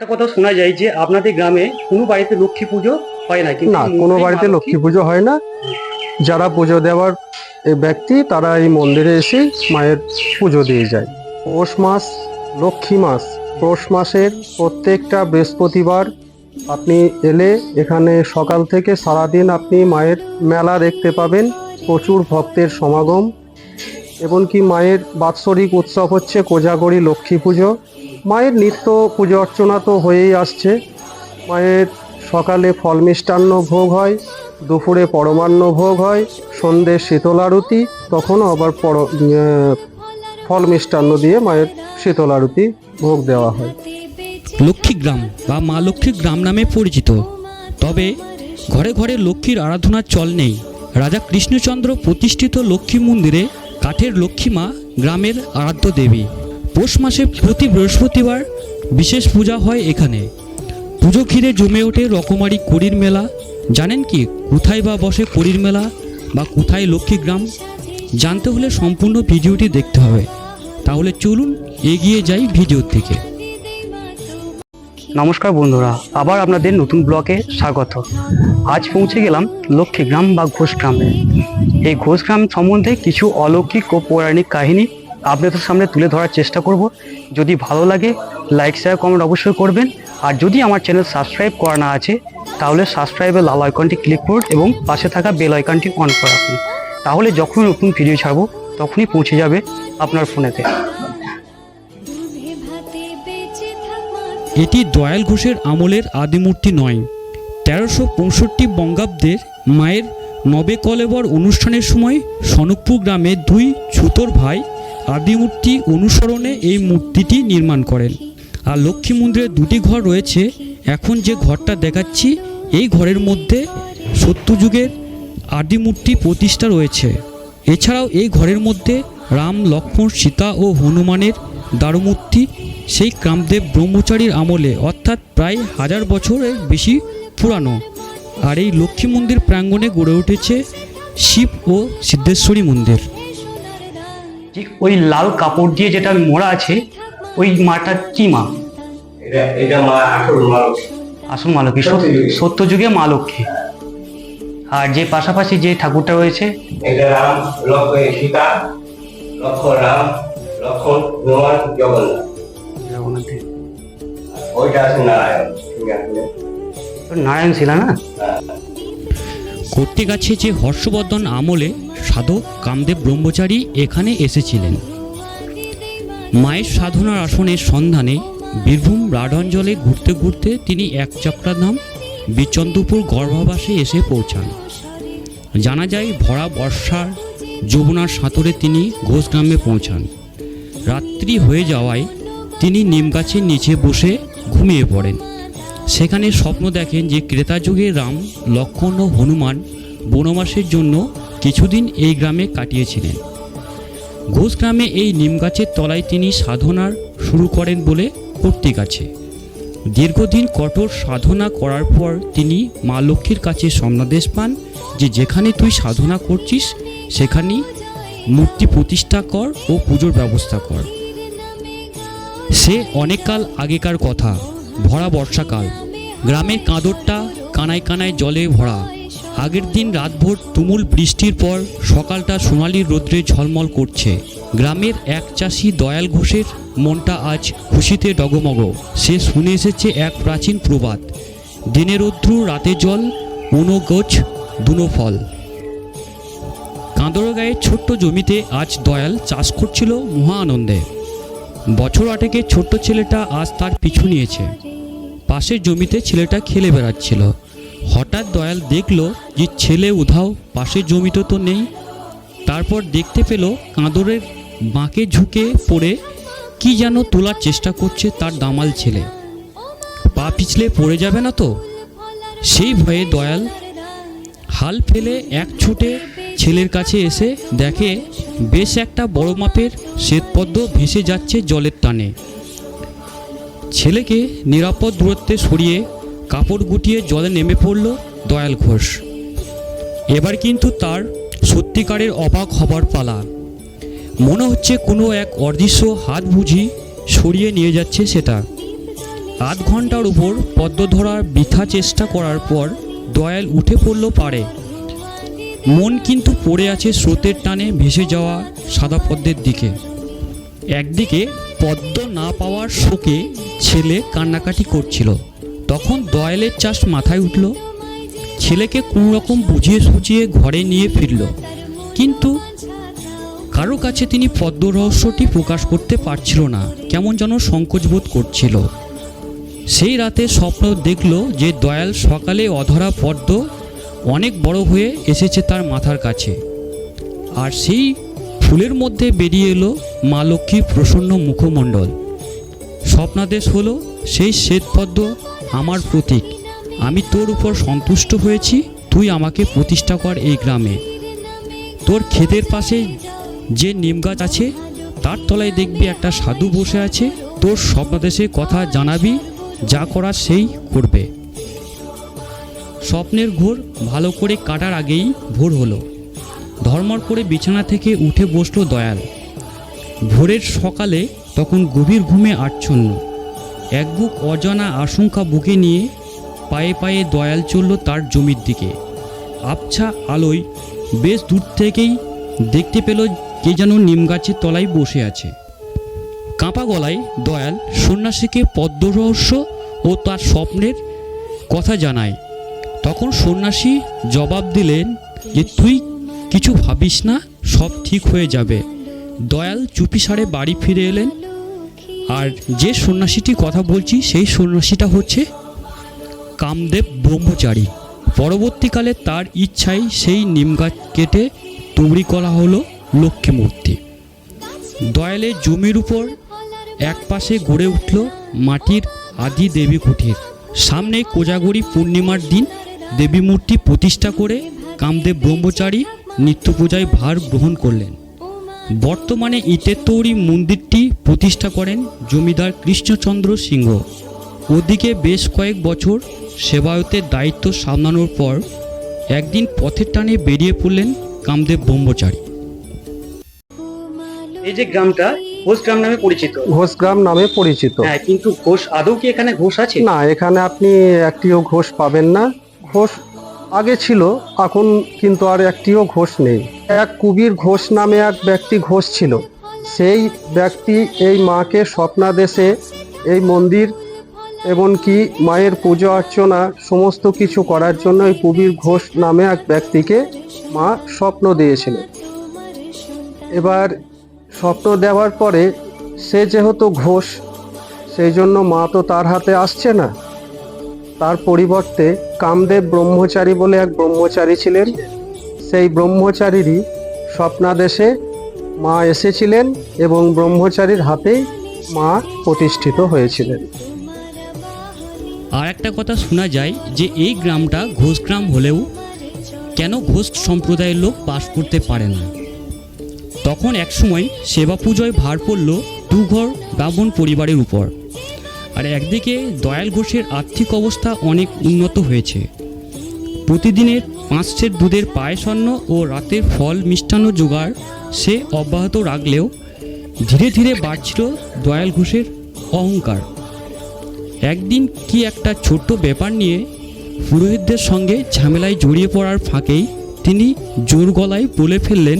একটা কথা শোনা যায় যে আপনাদের গ্রামে কোনো বাড়িতে লক্ষ্মী পুজো হয় না কিন্তু না কোনো বাড়িতে লক্ষ্মী পুজো হয় না। যারা পুজো দেওয়ার ব্যক্তি তারা এই মন্দিরে এসে মায়ের পুজো দিয়ে যায়। পৌষ মাস লক্ষ্মী মাস। পৌষ মাসের প্রত্যেকটা বৃহস্পতিবার আপনি এলে এখানে সকাল থেকে সারাদিন আপনি মায়ের মেলা দেখতে পাবেন। প্রচুর ভক্তের সমাগম। এমনকি মায়ের বাৎসরিক উৎসব হচ্ছে কোজাগরি লক্ষ্মী পুজো। মায়ের নিত্য পুজো অর্চনা তো হয়েই আসছে। মায়ের সকালে ফল মিষ্টান্ন ভোগ হয়, দুপুরে পরমান্ন ভোগ হয়, সন্ধ্যে শীতল আরতি, তখনও আবার পর ফল মিষ্টান্ন দিয়ে মায়ের শীতল আরতি ভোগ দেওয়া হয়। লক্ষ্মী গ্রাম বা মা লক্ষ্মী গ্রাম নামে পরিচিত। তবে ঘরে ঘরে লক্ষ্মীর আরাধনার চল নেই। রাজা কৃষ্ণচন্দ্র প্রতিষ্ঠিত লক্ষ্মী মন্দিরে কাঠের লক্ষ্মী মা গ্রামের আরাধ্য দেবী। পৌষ মাসে প্রতি বৃহস্পতিবার বিশেষ পূজা হয় এখানে। পুজো ঘিরে জমে ওঠে রকমারি করির মেলা। জানেন কি কোথায় বা বসে করির মেলা বা কোথায় লক্ষ্মী গ্রাম? জানতে হলে সম্পূর্ণ ভিডিওটি দেখতে হবে। তাহলে চলুন এগিয়ে যাই ভিডিওর থেকে নমস্কার বন্ধুরা, আবার আপনাদের নতুন ব্লকে স্বাগত। আজ পৌঁছে গেলাম লক্ষ্মীগ্রাম বা ঘোষগ্রামে এই ঘোষগ্রাম সম্বন্ধে কিছু অলৌকিক ও পৌরাণিক কাহিনী আপনাদের সামনে তুলে ধরার চেষ্টা করব। যদি ভালো লাগে লাইক শেয়ার কমেন্ট অবশ্যই করবেন। আর যদি আমার চ্যানেল সাবস্ক্রাইব করা না আছে, তাহলে সাবস্ক্রাইবের লাল আইকনটি ক্লিক করুন এবং পাশে থাকা বেল আইকনটি অন করে রাখুন। তাহলে যখন নতুন ভিডিও ছাড়বো, তখনই পৌঁছে যাবে আপনার ফোনেতে। এটি দয়াল ঘোষের আমলের আদিমূর্তি নয়। তেরোশো পঁয়ষট্টি বঙ্গাব্দের মায়ের নবে কলেবর অনুষ্ঠানের সময় সনকপুর গ্রামে দুই ছুতোর ভাই আদিমূর্তি অনুসরণে এই মূর্তিটি নির্মাণ করেন। আর লক্ষ্মী মন্দিরের দুটি ঘর রয়েছে। এখন যে ঘরটা দেখাচ্ছি, এই ঘরের মধ্যে সত্যযুগের আদিমূর্তি প্রতিষ্ঠা রয়েছে। এছাড়াও এই ঘরের মধ্যে রাম, লক্ষ্মণ, সীতা ও হনুমানের দারুমূর্তি সেই কামদেব ব্রহ্মচারীর আমলে, অর্থাৎ প্রায় হাজার বছরের বেশি পুরানো। আর এই লক্ষ্মী মন্দির প্রাঙ্গণে গড়ে উঠেছে শিব ও সিদ্ধেশ্বরী মন্দির। ঠিক ওই লাল কাপড় দিয়ে যেটা মোড়া আছে ওই মাটা কি মা? এটা এটা মা আসল মা লক্ষ্মী। সত্যযুগে। মা লক্ষ্মী আর যে পাশাপাশি যে ঠাকুরটা রয়েছে? রাম লক্ষ্মণ সীতা লক্ষ্মণ রাম লক্ষ্মণ হনুমান জগন্নাথ। ওইটা আছে নারায়ণ। নারায়ণ শিলা না? কর্তৃক আছে যে হর্ষবর্ধন আমলে সাধক কামদেব ব্রহ্মচারী এখানে এসেছিলেন। মায়ের সাধনার আসনের সন্ধানে বীরভূম রাডঞ্জলে ঘুরতে ঘুরতে তিনি এক চক্রাধাম বিচন্দ্রপুর গর্ভাবাসে এসে পৌঁছান। জানা যায়, ভরা বর্ষার যমুনার সাঁতরে তিনি ঘোষগ্রামে পৌঁছান। রাত্রি হয়ে যাওয়ায় তিনি নিমগাছের নিচে বসে ঘুমিয়ে পড়েন। সেখানে স্বপ্ন দেখেন যে ক্রেতা যুগে রাম, লক্ষ্মণ ও হনুমান বনবাসের জন্য কিছুদিন এই গ্রামে কাটিয়েছিলেন। ঘোষ গ্রামে এই নিম গাছের তলায় তিনি সাধনার শুরু করেন বলে কর্তৃক আছে। দীর্ঘদিন কঠোর সাধনা করার পর তিনি মা লক্ষ্মীর কাছে সম্নাদেশ পান যে যেখানে তুই সাধনা করছিস, সেখানেই মূর্তি প্রতিষ্ঠা কর ও পুজোর ব্যবস্থা কর। সে অনেককাল আগেকার কথা। ভরা বর্ষাকাল। গ্রামের কাঁদরটা কানায় কানায় জলে ভরা। আগের দিন রাতভর তুমুল বৃষ্টির পর সকালটা সোনালি রোদ্রে ঝলমল করছে। গ্রামের এক চাষি দয়াল ঘোষের মনটা আজ খুশিতে ডগমগ। সে শুনে এসেছে এক প্রাচীন প্রবাদ। দিনে রৌদ্র, রাতে জল অনুগোছ দুনো ফল। কাঁদর গায়ে ছোট্ট জমিতে আজ দয়াল চাষ করছিল মহা আনন্দে। বছর আটেকে ছোট্ট ছেলেটা আজ তার পিছু নিয়েছে। পাশের জমিতে ছেলেটা খেলে বেড়াচ্ছিল। হঠাৎ দয়াল দেখল যে ছেলে উধাও পাশের জমিতে তো নেই। তারপর দেখতে পেল কাঁদরের বাঁকে ঝুঁকে পড়ে কি যেন তোলার চেষ্টা করছে তার দামাল ছেলে। পা পিছলে পড়ে যাবে না তো? সেই ভয়ে দয়াল হাল ফেলে এক ছুটে ছেলের কাছে এসে দেখে, বেশ একটা বড় মাপের শ্বেতপদ্ম ভেসে যাচ্ছে জলের টানে। ছেলেকে নিরাপদ দূরত্বে সরিয়ে কাপড় গুটিয়ে জলে নেমে পড়ল দয়াল ঘোষ। এবার কিন্তু তার সত্যিকারের অবাক হবার পালা। মনে হচ্ছে কোনো এক অদৃশ্য হাত বুঝি সরিয়ে নিয়ে যাচ্ছে সেটা। আধ ঘণ্টার উপর পদ্ম ধরার বৃথা চেষ্টা করার পর দয়াল উঠে পড়ল পারে মন কিন্তু পড়ে আছে স্রোতের টানে ভেসে যাওয়া সাদা পদ্মের দিকে। একদিকে পদ্ম না পাওয়ার শোকে ছেলে কান্নাকাটি করছিল। তখন দয়ালের চাষ মাথায় উঠল। ছেলেকে কোনো রকম বুঝিয়ে সুঝিয়ে ঘরে নিয়ে ফিরল। কিন্তু কারও কাছে তিনি পদ্ম রহস্যটি প্রকাশ করতে পারছিল না, কেমন যেন সংকোচবোধ করছিল। সেই রাতে স্বপ্ন দেখল যে দয়াল সকালে অধরা পদ্ম অনেক বড় হয়ে এসেছে তার মাথার কাছে। আর সেই ফুলের মধ্যে বেরিয়ে এলো মা লক্ষ্মীর প্রসন্ন মুখমণ্ডল। স্বপ্নাদেশ হলো, সেই শ্বেতপদ্ম আমার প্রতীক। আমি তোর উপর সন্তুষ্ট হয়েছি, তুই আমাকে প্রতিষ্ঠা কর এই গ্রামে। তোর ক্ষেতের পাশে যে নিম গাছ আছে, তার তলায় দেখবি একটা সাধু বসে আছে। তোর স্বপ্নাদেশে কথা জানাবি, যা করার সেই করবে। স্বপ্নের ঘোর ভালো করে কাটার আগেই ভোর হলো। ধর্মর করে বিছানা থেকে উঠে বসল দয়াল। ভোরের সকালে তখন গভীর ঘুমে আচ্ছন্ন। এক বুক অজানা আশঙ্কা বুকে নিয়ে পায়ে পায়ে দয়াল চলল তার জমির দিকে। আবছা আলোয় বেশ দূর থেকেই দেখতে পেল কে যেন নিম গাছের তলায় বসে আছে। কাঁপা গলায় দয়াল সন্ন্যাসীকে পদ্ম রহস্য ও তার স্বপ্নের কথা জানায়। তখন সন্ন্যাসী জবাব দিলেন যে, তুই কিছু ভাবিস না, সব ঠিক হয়ে যাবে। দয়াল চুপিসারে বাড়ি ফিরে এলেন। আর যে সন্ন্যাসীটি কথা বলছি, সেই সন্ন্যাসীটা হচ্ছে কামদেব ব্রহ্মচারী। পরবর্তীকালে তার ইচ্ছায় সেই নিম গাছ কেটে তৈরি করা হলো লক্ষ্মী মূর্তি দয়ালের জমির উপর এক পাশে গড়ে উঠল মাটির আদি দেবী কুঠির সামনে কোজাগরি পূর্ণিমার দিন দেবী মূর্তি প্রতিষ্ঠা করে কামদেব ব্রহ্মচারী নিত্য পূজায় ভার গ্রহণ করলেন। বর্তমানে ইটের তৈরি মন্দিরটি প্রতিষ্ঠা করেন জমিদার কৃষ্ণচন্দ্র সিংহ। ওদিকে বেশ কয়েক বছর সেবায়তের দায়িত্ব সামলানোর পর একদিন পথের টানে বেরিয়ে পড়লেন কামদেব ব্রহ্মচারী। এই যে গ্রামটা ঘোষ গ্রাম নামে পরিচিত। ঘোষগ্রাম নামে পরিচিত। হ্যাঁ কিন্তু ঘোষ আদৌ কি এখানে ঘোষ আছে? না এখানে আপনি একটিও ঘোষ পাবেন না। ঘোষ আগে ছিল, এখন কিন্তু আর একটিও ঘোষ নেই। এক কুবির ঘোষ নামে এক ব্যক্তি ঘোষ ছিল। সেই ব্যক্তি এই মাকে স্বপ্নাদেশে, এই মন্দির, এমনকি মায়ের পুজো অর্চনা, সমস্ত কিছু করার জন্য এই কুবির ঘোষ নামে এক ব্যক্তিকে মা স্বপ্ন দিয়েছিলেন। এবার স্বপ্ন দেওয়ার পরে সে যেহেতু ঘোষ, সেই জন্য মা তো তার হাতে আসছে না। তার পরিবর্তে কামদেব ব্রহ্মচারী বলে এক ব্রহ্মচারী ছিলেন। সেই ব্রহ্মচারীরই স্বপ্নাদেশে মা এসেছিলেন এবং ব্রহ্মচারীর হাতেই মা প্রতিষ্ঠিত হয়েছিলেন। আর একটা কথা শোনা যায় যে এই গ্রামটা ঘোষ গ্রাম হলেও কেন ঘোষ সম্প্রদায়ের লোক বাস করতে পারে না? তখন একসময় সেবা পুজোয় ভার পড়ল দুঘর ব্রাহ্মণ পরিবারের উপর। আর একদিকে দয়াল ঘোষের আর্থিক অবস্থা অনেক উন্নত হয়েছে। প্রতিদিনের পাঁচ সের দুধের পায়েসন্ন ও রাতের ফল মিষ্টান্ন জোগাড় সে অব্যাহত রাখলেও ধীরে ধীরে বাড়ছিল দয়াল ঘোষের অহংকার। একদিন কি একটা ছোট্ট ব্যাপার নিয়ে পুরোহিতদের সঙ্গে ঝামেলায় জড়িয়ে পড়ার ফাঁকেই তিনি জোর গলায় বলে ফেললেন,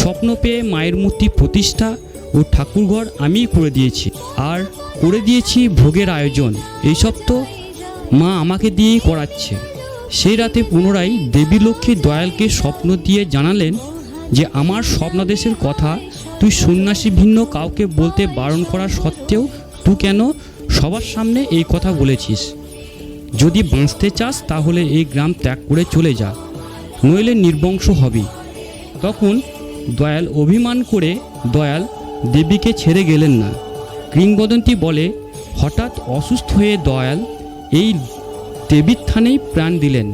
স্বপ্ন পেয়ে মায়ের মূর্তি প্রতিষ্ঠা ও ঠাকুরঘর আমিই করে দিয়েছি। আর করে দিয়েছি ভোগের আয়োজন। এইসব তো মা আমাকে দিয়েই করাচ্ছে। সেই রাতে পুনরায় দেবী লক্ষ্মী দয়ালকে স্বপ্ন দিয়ে জানালেন যে, আমার স্বপ্নাদেশের কথা তুই সন্ন্যাসী ভিন্ন কাউকে বলতে বারণ করা সত্ত্বেও তুই কেন সবার সামনে এই কথা বলেছিস? যদি বাঁচতে চাস তাহলে এই গ্রাম ত্যাগ করে চলে যা, নইলে নির্বংশ হবি। তখন দয়াল অভিমান করে দয়াল দেবীকে ছেড়ে গেলেন না। কিংবদন্তি বলে, হঠাৎ অসুস্থ হয়ে দয়াল এই দেবীর থানেই প্রাণ দিলেন।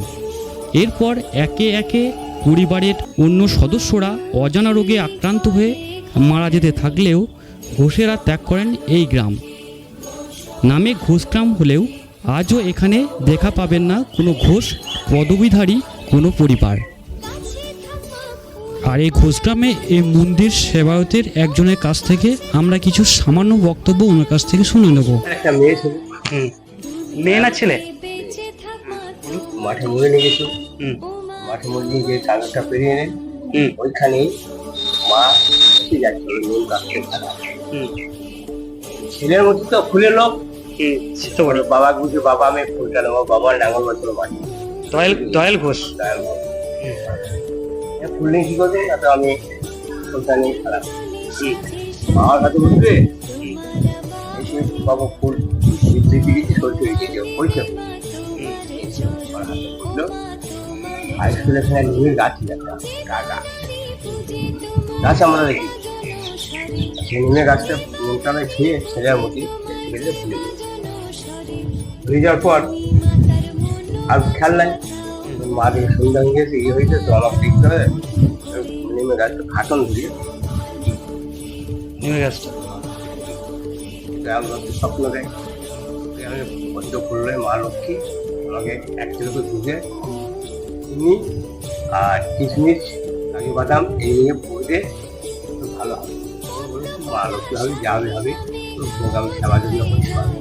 এরপর একে একে পরিবারের অন্য সদস্যরা অজানা রোগে আক্রান্ত হয়ে মারা যেতে থাকলেও ঘোষেরা ত্যাগ করেন এই গ্রাম। নামে ঘোষগ্রাম হলেও আজও এখানে দেখা পাবেন না কোনো ঘোষ, পদবিধারী, কোনো পরিবার। আর এই ঘোষগ্রামে এই মন্দির সেবায়তের একজনের কাছ থেকে আমরা কিছু সামান্য বক্তব্য ওনার কাছ থেকে শুনে নেব। একটা মেয়ে ছিল। হুম। মেয়ে না ছেলে? মাঠে মুড়ে নিয়ে গেছি হুম। মাঠে মুড়ে নিয়ে গিয়ে কাগজটা পেরিয়ে এনে হুম। ওইখানেই মা এসে যাচ্ছে নুন গাছকে ছেলের মধ্যে তো ফুলের লোক। হুম। তো বড় বাবা বুঝে বাবা আমি ফুলটা নেব বাবার নাঙ্গল বছর মাটি। দয়াল দয়াল ঘোষ। দয়াল বাবা। নিয়ে কি করবে না তো আমি নিয়ে খারাপ বাবার কাছে বসবে এসে বাবা ফুল হাই স্কুলে এখানে নিমের গাছ একটা। গাছ গাছ আমরা দেখি। সেই নিমের গাছটা আমি খেয়ে ছেলের মধ্যে ছেলে ভুলে যাওয়ার পর আর খেয়াল নাই। মা দিকে সন্ধ্যা হয়ে গেছে ইয়ে হয়েছে তো আমার দেখতে হবে। নিমের গাছটা খাটন দিয়ে। নিমে গাছটা? স্বপ্ন দেয় পদ্ম ফুললে মা লক্ষ্মী। আমাকে এক কিলো দুধে চিনি আর কিশমিশ কাজু বাদাম এই নিয়ে পড়বে তো ভালো হবে। মা লক্ষ্মী হবে যা হবে হবে। আমি সেবা যত্ন করতে পারব।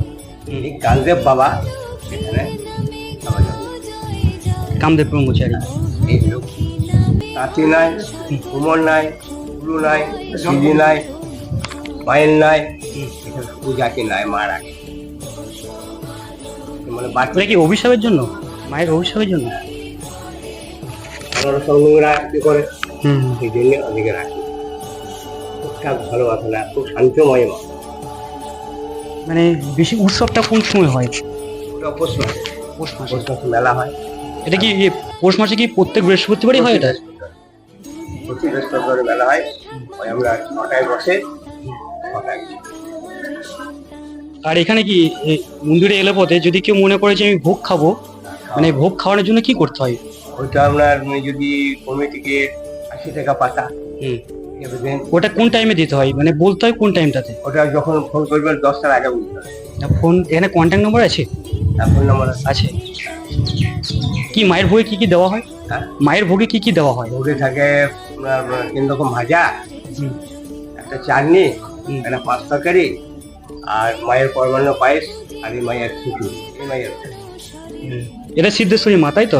এই কালদেব বাবা এখানে কামদেব ব্রহ্মচারী। এই লোক তাঁতি নাই কুমোর নাই কুলু নাই সিজি নাই পায়েল নাই পূজাকে নাই মার আগে মানে বাচ্চা কি অভিশাপের জন্য? মায়ের অভিশাপের জন্য? আমার সঙ্গীরা কি করে সেই জন্য ওদিকে রাখি। খুব শান্তময় মা মানে বেশি উৎসবটা কোন সময় হয়? ওটা পৌষ পৌষ মাসে। পৌষ মাসে মেলা হয়। এটা কি পৌষ মাসে কি প্রত্যেক বৃহস্পতিবারই হয় এটা? প্রতি বৃহস্পতিবার মেলা হয়। ওই আমরা বসে আর এখানে কি মন্দিরে এলে পথে যদি কেউ মনে করে যে আমি ভোগ খাব মানে ভোগ খাওয়ানোর জন্য কি করতে হয়? ওইটা আপনার যদি কমিটিকে আশি টাকা পাতা হুম। ওটা কোন টাইমে দিতে হয়? মানে বলতে হয় কোন টাইমটাতে ওটা যখন ফোন করবেন দশটার আগে বুঝতে হবে। ফোন এখানে কন্ট্যাক্ট নম্বর আছে? ফোন নম্বর আছে। কি মায়ের ভোগে কি কি দেওয়া হয়? হ্যাঁ? মায়ের ভোগে কি কি দেওয়া হয়? ভোগে থাকে তিন রকম ভাজা একটা চাটনি একটা পাঁচ তরকারি আর মায়ের পরমান্ন পায়েস আর এই মায়ের খিচুড়ি এই মায়ের এটা সিদ্ধেশ্বরী মা তাই তো?